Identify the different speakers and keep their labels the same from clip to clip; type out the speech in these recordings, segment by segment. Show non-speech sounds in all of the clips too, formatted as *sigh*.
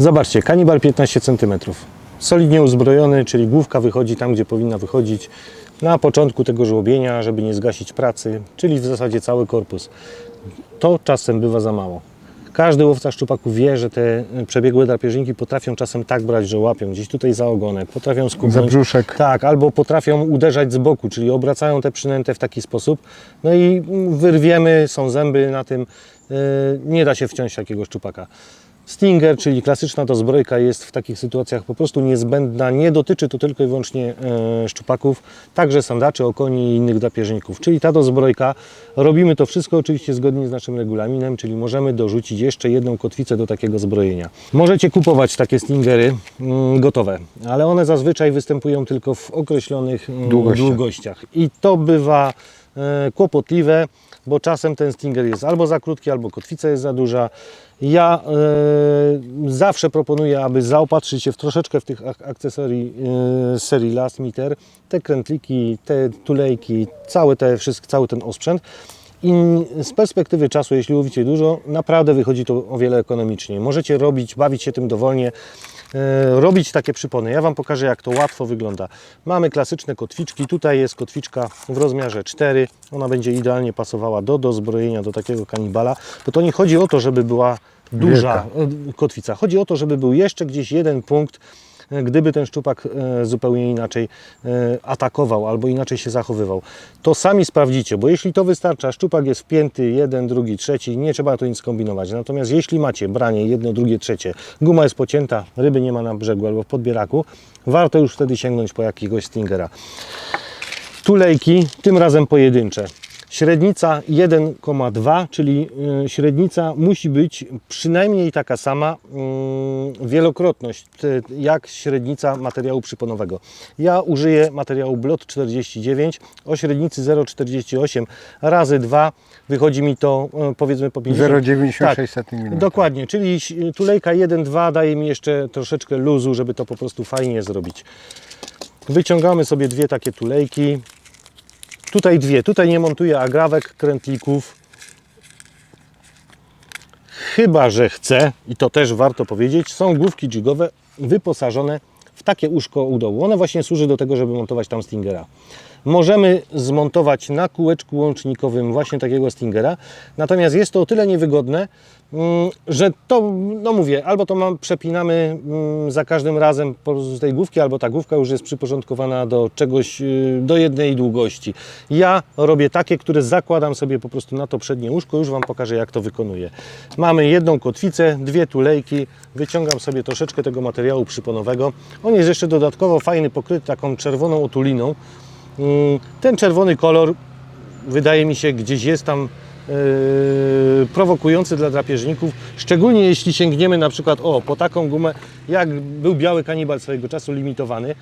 Speaker 1: Zobaczcie, kanibal 15 cm. Solidnie uzbrojony, czyli główka wychodzi tam, gdzie powinna wychodzić na początku tego żłobienia, żeby nie zgasić pracy, czyli w zasadzie cały korpus. To czasem bywa za mało. Każdy łowca szczupaków wie, że te przebiegłe drapieżniki potrafią czasem tak brać, że łapią gdzieś tutaj za ogonek, potrafią skubnąć.
Speaker 2: Za brzuszek.
Speaker 1: Tak, albo potrafią uderzać z boku, czyli obracają te przynętę w taki sposób. No i wyrwiemy, są zęby na tym, yy, nie da się wciąć takiego szczupaka. Stinger, czyli klasyczna dozbrojka jest w takich sytuacjach po prostu niezbędna. Nie dotyczy to tylko i wyłącznie e, szczupaków, także sandaczy, okoni i innych drapieżników. Czyli ta dozbrojka, robimy to wszystko oczywiście zgodnie z naszym regulaminem, czyli możemy dorzucić jeszcze jedną kotwicę do takiego zbrojenia. Możecie kupować takie stingery mm, gotowe, ale one zazwyczaj występują tylko w określonych mm,
Speaker 2: Długościach.
Speaker 1: długościach. I to bywa e, kłopotliwe, bo czasem ten stinger jest albo za krótki, albo kotwica jest za duża. Ja e, zawsze proponuję, aby zaopatrzyć się w troszeczkę w tych ak- akcesorii e, serii Last Meter, te krętliki, te tulejki, cały, te, wszystko, cały ten osprzęt. I z perspektywy czasu, jeśli łowicie dużo, naprawdę wychodzi to o wiele ekonomiczniej. Możecie robić, bawić się tym dowolnie, e, robić takie przypony. Ja Wam pokażę, jak to łatwo wygląda. Mamy klasyczne kotwiczki. Tutaj jest kotwiczka w rozmiarze 4. Ona będzie idealnie pasowała do dozbrojenia, do takiego kanibala, bo to nie chodzi o to, żeby była duża e, kotwica. Chodzi o to, żeby był jeszcze gdzieś jeden punkt, gdyby ten szczupak e, zupełnie inaczej e, atakował albo inaczej się zachowywał. To sami sprawdzicie, bo jeśli to wystarcza, szczupak jest wpięty, jeden, drugi, trzeci, nie trzeba tu nic kombinować. Natomiast jeśli macie branie jedno, drugie, trzecie, guma jest pocięta, ryby nie ma na brzegu albo w podbieraku, warto już wtedy sięgnąć po jakiegoś stingera. Tulejki, tym razem pojedyncze. Średnica 1,2, czyli y, średnica musi być przynajmniej taka sama, mm, wielokrotność jak średnica materiału przyponowego. Ja użyję materiału Blot 49 o średnicy 0,48 razy 2 wychodzi mi to y, powiedzmy po 50.
Speaker 2: 0,96 mm.
Speaker 1: Dokładnie, czyli tulejka 1,2 daje mi jeszcze troszeczkę luzu, żeby to po prostu fajnie zrobić. Wyciągamy sobie dwie takie tulejki. Tutaj dwie. Tutaj nie montuję agrawek, krętlików. Chyba, że chcę, i to też warto powiedzieć, są główki jigowe wyposażone w takie uszko u dołu. One właśnie służy do tego, żeby montować tam stingera. Możemy zmontować na kółeczku łącznikowym właśnie takiego stingera, natomiast jest to o tyle niewygodne, mm, że to, no mówię, albo to mam, przepinamy mm, za każdym razem z tej główki, albo ta główka już jest przyporządkowana do czegoś, y, do jednej długości. Ja robię takie, które zakładam sobie po prostu na to przednie łóżko, już Wam pokażę jak to wykonuję. Mamy jedną kotwicę, dwie tulejki, wyciągam sobie troszeczkę tego materiału przyponowego. On jest jeszcze dodatkowo fajny, pokryty taką czerwoną otuliną. Mm, Ten czerwony kolor wydaje mi się gdzieś jest tam yy, prowokujący dla drapieżników, szczególnie jeśli sięgniemy na przykład o, po taką gumę, jak był biały kanibal swojego czasu limitowany,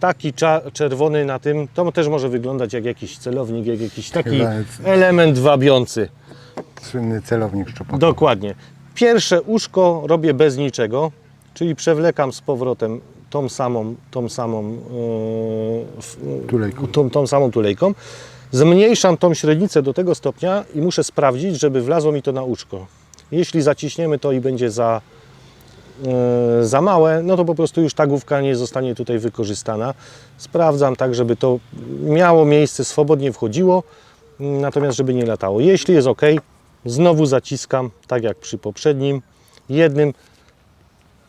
Speaker 1: taki czerwony na tym, to też może wyglądać jak jakiś celownik, jak jakiś taki
Speaker 2: Chyba
Speaker 1: element wabiący.
Speaker 2: Słynny celownik szczupakowy.
Speaker 1: Dokładnie. Pierwsze uszko robię bez niczego, czyli przewlekam z powrotem tą samą, tą samą, w-
Speaker 2: Tulejką.
Speaker 1: tą, tą samą tulejką. Zmniejszam tą średnicę do tego stopnia i muszę sprawdzić, żeby wlazło mi to na uszko. Jeśli zaciśniemy to i będzie za, yy, za małe, no to po prostu już ta główka nie zostanie tutaj wykorzystana. Sprawdzam tak, żeby to miało miejsce, swobodnie wchodziło, natomiast żeby nie latało. Jeśli jest ok, znowu zaciskam, tak jak przy poprzednim, jednym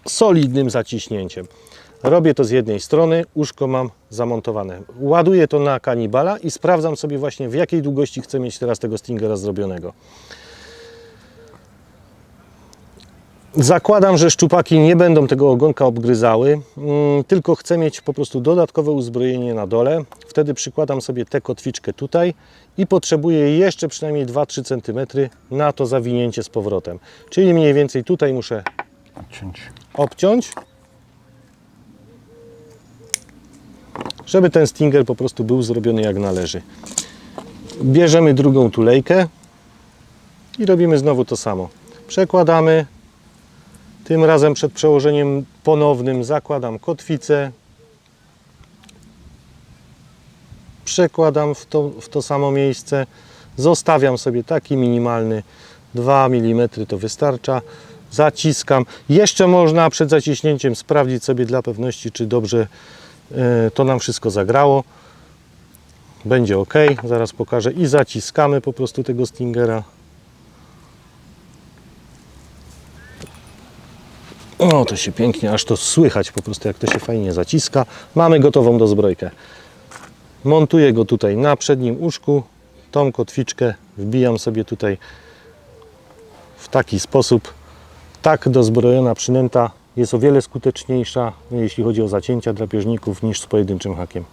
Speaker 1: solidnym zaciśnięciem. Robię to z jednej strony, uszko mam zamontowane. Ładuję to na kanibala i sprawdzam sobie właśnie w jakiej długości chcę mieć teraz tego stingera zrobionego. Zakładam, że szczupaki nie będą tego ogonka obgryzały, mm, tylko chcę mieć po prostu dodatkowe uzbrojenie na dole. Wtedy przykładam sobie tę kotwiczkę tutaj i potrzebuję jeszcze przynajmniej 2-3 cm na to zawinięcie z powrotem. Czyli mniej więcej tutaj muszę obciąć, żeby ten stinger po prostu był zrobiony jak należy. Bierzemy drugą tulejkę i robimy znowu to samo. Przekładamy, tym razem przed przełożeniem ponownym zakładam kotwicę, przekładam w to, w to samo miejsce, zostawiam sobie taki minimalny 2 mm to wystarcza. zaciskam. Jeszcze można przed zaciśnięciem sprawdzić sobie dla pewności, czy dobrze to nam wszystko zagrało. Będzie ok, zaraz pokażę i zaciskamy po prostu tego stingera. O, to się pięknie, aż to słychać po prostu, jak to się fajnie zaciska. Mamy gotową dozbrojkę. Montuję go tutaj na przednim uszku. Tą kotwiczkę wbijam sobie tutaj w taki sposób. Tak dozbrojona przynęta jest o wiele skuteczniejsza, jeśli chodzi o zacięcia drapieżników, niż z pojedynczym hakiem.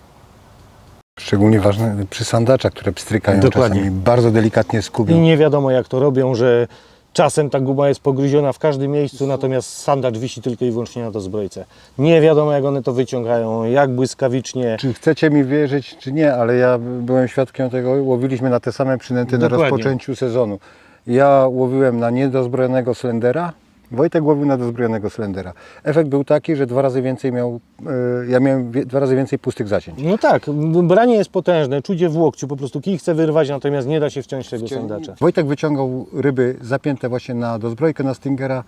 Speaker 2: Szczególnie ważne przy sandaczach, które pstrykają
Speaker 1: Dokładnie.
Speaker 2: czasami. Bardzo delikatnie
Speaker 1: I
Speaker 2: skubią.
Speaker 1: nie wiadomo jak to robią, że czasem ta guba jest pogryziona w każdym miejscu, natomiast sandacz wisi tylko i wyłącznie na dozbrojce. Nie wiadomo jak one to wyciągają, jak błyskawicznie.
Speaker 2: Czy chcecie mi wierzyć, czy nie, ale ja byłem świadkiem tego, łowiliśmy na te same przynęty na
Speaker 1: Dokładnie.
Speaker 2: rozpoczęciu sezonu. Ja łowiłem na niedozbrojonego slendera, Wojtek łowił na dozbrojonego slendera. Efekt był taki, że dwa razy więcej miał, e, ja miałem wie, dwa razy więcej pustych zacięć.
Speaker 1: No tak, branie jest potężne, czucie w łokciu, po prostu kij chce wyrwać, natomiast nie da się wciąć tego sandacza.
Speaker 2: Wojtek wyciągał ryby zapięte właśnie na dozbrojkę na Stingera,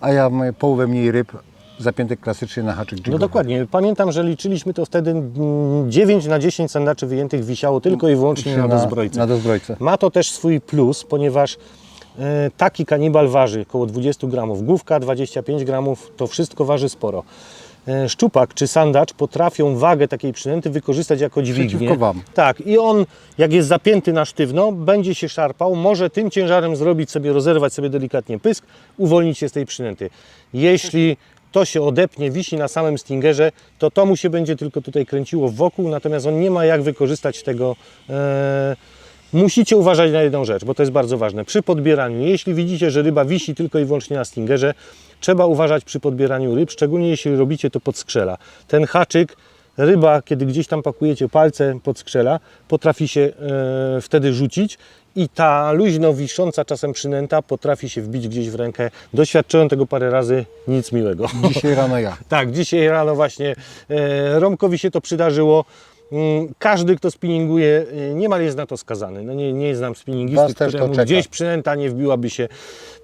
Speaker 2: a ja mam połowę mniej ryb zapiętych klasycznie na haczyk
Speaker 1: No
Speaker 2: jigowy.
Speaker 1: dokładnie, pamiętam, że liczyliśmy to wtedy mm, 9 na 10 sandaczy wyjętych wisiało tylko i wyłącznie na dozbrojce.
Speaker 2: Na dozbrojce.
Speaker 1: Ma to też swój plus, ponieważ taki kanibal waży około 20 gramów, główka 25 gramów, to wszystko waży sporo. E, Szczupak czy sandacz potrafią wagę takiej przynęty wykorzystać jako dźwignię.
Speaker 2: Wam.
Speaker 1: Tak, i on jak jest zapięty na sztywno, będzie się szarpał, może tym ciężarem zrobić sobie, rozerwać sobie delikatnie pysk, uwolnić się z tej przynęty. Jeśli to się odepnie, wisi na samym stingerze, to to mu się będzie tylko tutaj kręciło wokół, natomiast on nie ma jak wykorzystać tego. E, musicie uważać na jedną rzecz, bo to jest bardzo ważne. Przy podbieraniu, jeśli widzicie, że ryba wisi tylko i wyłącznie na stingerze, trzeba uważać przy podbieraniu ryb, szczególnie jeśli robicie to pod skrzela. Ten haczyk ryba, kiedy gdzieś tam pakujecie palce pod skrzela, potrafi się e, wtedy rzucić i ta luźno wisząca czasem przynęta potrafi się wbić gdzieś w rękę. Doświadczyłem tego parę razy, nic miłego.
Speaker 2: Dzisiaj rano ja. *laughs*
Speaker 1: Tak, dzisiaj rano właśnie e, Romkowi się to przydarzyło. Mm, Każdy, kto spinninguje, e, niemal jest na to skazany. No nie, nie znam spinningisty, któremu gdzieś przynęta nie wbiłaby się.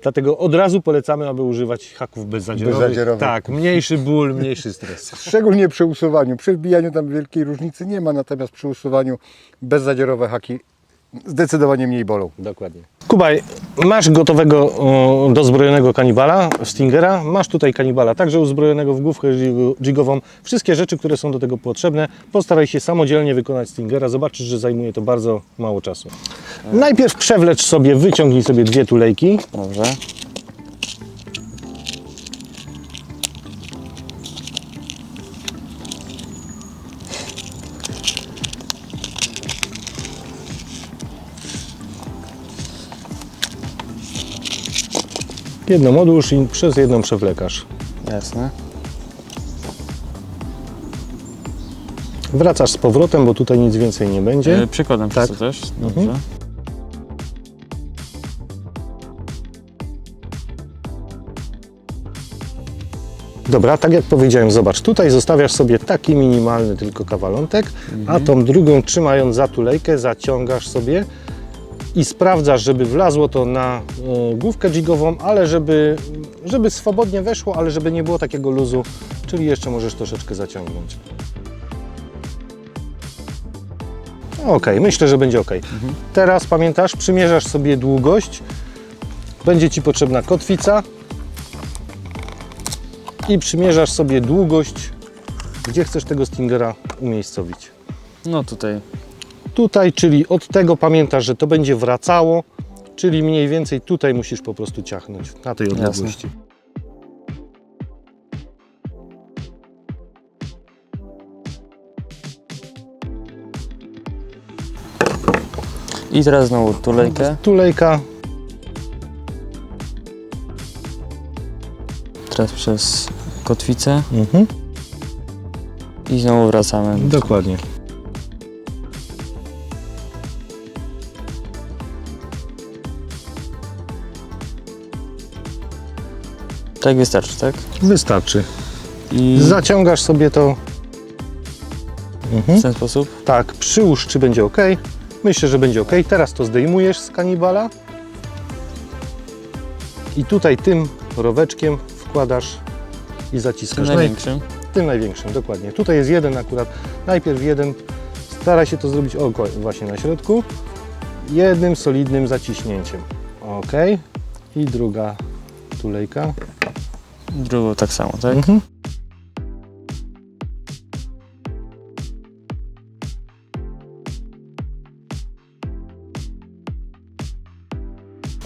Speaker 1: Dlatego od razu polecamy, aby używać haków bezzadzierowych.
Speaker 2: Bezzadzierowych.
Speaker 1: Tak, mniejszy ból, mniejszy stres. *laughs*
Speaker 2: Szczególnie przy usuwaniu. Przy wbijaniu tam wielkiej różnicy nie ma, natomiast przy usuwaniu bezzadzierowe haki zdecydowanie mniej bolą.
Speaker 1: Dokładnie. Kubaj, masz gotowego o, dozbrojonego kanibala, stingera, masz tutaj kanibala także uzbrojonego w główkę jigo- jigową. Wszystkie rzeczy, które są do tego potrzebne, postaraj się samodzielnie wykonać stingera. Zobaczysz, że zajmuje to bardzo mało czasu. Najpierw przewlecz sobie, wyciągnij sobie dwie tulejki.
Speaker 3: Dobrze.
Speaker 1: Jedną odłóż i przez jedną przewlekasz.
Speaker 3: Jasne.
Speaker 1: Wracasz z powrotem, bo tutaj nic więcej nie będzie.
Speaker 3: E, przykładem Tak. też. Dobrze.
Speaker 1: Dobra, tak jak powiedziałem, zobacz, tutaj zostawiasz sobie taki minimalny tylko kawalątek, a tą drugą trzymając za tulejkę zaciągasz sobie i sprawdzasz, żeby wlazło to na e, główkę jigową, ale żeby, żeby swobodnie weszło, ale żeby nie było takiego luzu, czyli jeszcze możesz troszeczkę zaciągnąć. Ok, myślę, że będzie ok. Teraz pamiętasz, przymierzasz sobie długość, będzie Ci potrzebna kotwica, i przymierzasz sobie długość, gdzie chcesz tego stingera umiejscowić.
Speaker 3: No tutaj.
Speaker 1: Tutaj, czyli od tego pamiętasz, że to będzie wracało, czyli mniej więcej tutaj musisz po prostu ciachnąć na tej odległości.
Speaker 3: I teraz znowu tulejkę.
Speaker 1: Tulejka,
Speaker 3: Teraz przez kotwicę.
Speaker 1: mhm.
Speaker 3: I znowu wracamy.
Speaker 1: dokładnie.
Speaker 3: Tak wystarczy, tak?
Speaker 1: Wystarczy.
Speaker 3: I
Speaker 1: Zaciągasz sobie to,
Speaker 3: w ten sposób.
Speaker 1: tak, przyłóż, czy będzie ok. Myślę, że będzie ok. Teraz to zdejmujesz z kanibala i tutaj tym roweczkiem wkładasz i
Speaker 3: Tym
Speaker 1: zaciskasz. Naj-
Speaker 3: największym.
Speaker 1: tym największym, dokładnie. Tutaj jest jeden akurat, najpierw jeden, staraj się to zrobić o, właśnie na środku, jednym solidnym zaciśnięciem. Ok. I druga tulejka.
Speaker 3: Drugą tak samo, tak?
Speaker 1: Mhm.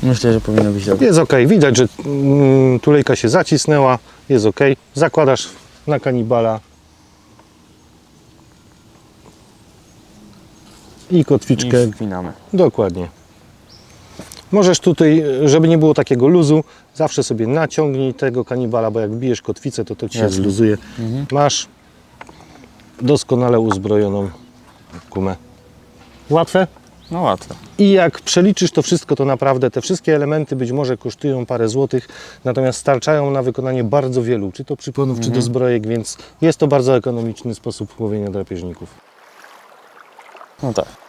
Speaker 3: Myślę, że powinno być dobrze.
Speaker 1: Jest ok, widać, że mm, tulejka się zacisnęła, jest ok. Zakładasz na kanibala i kotwiczkę
Speaker 3: I wpinamy.
Speaker 1: Dokładnie. Możesz tutaj, żeby nie było takiego luzu, zawsze sobie naciągnij tego kanibala, bo jak bijesz kotwicę, to to ci się
Speaker 3: Jasne.
Speaker 1: zluzuje.
Speaker 3: Mhm.
Speaker 1: Masz doskonale uzbrojoną gumę. Łatwe?
Speaker 3: No łatwo.
Speaker 1: I jak przeliczysz to wszystko, to naprawdę te wszystkie elementy być może kosztują parę złotych, natomiast starczają na wykonanie bardzo wielu, czy to przyponów, czy do zbrojek, więc jest to bardzo ekonomiczny sposób łowienia drapieżników.
Speaker 3: No tak.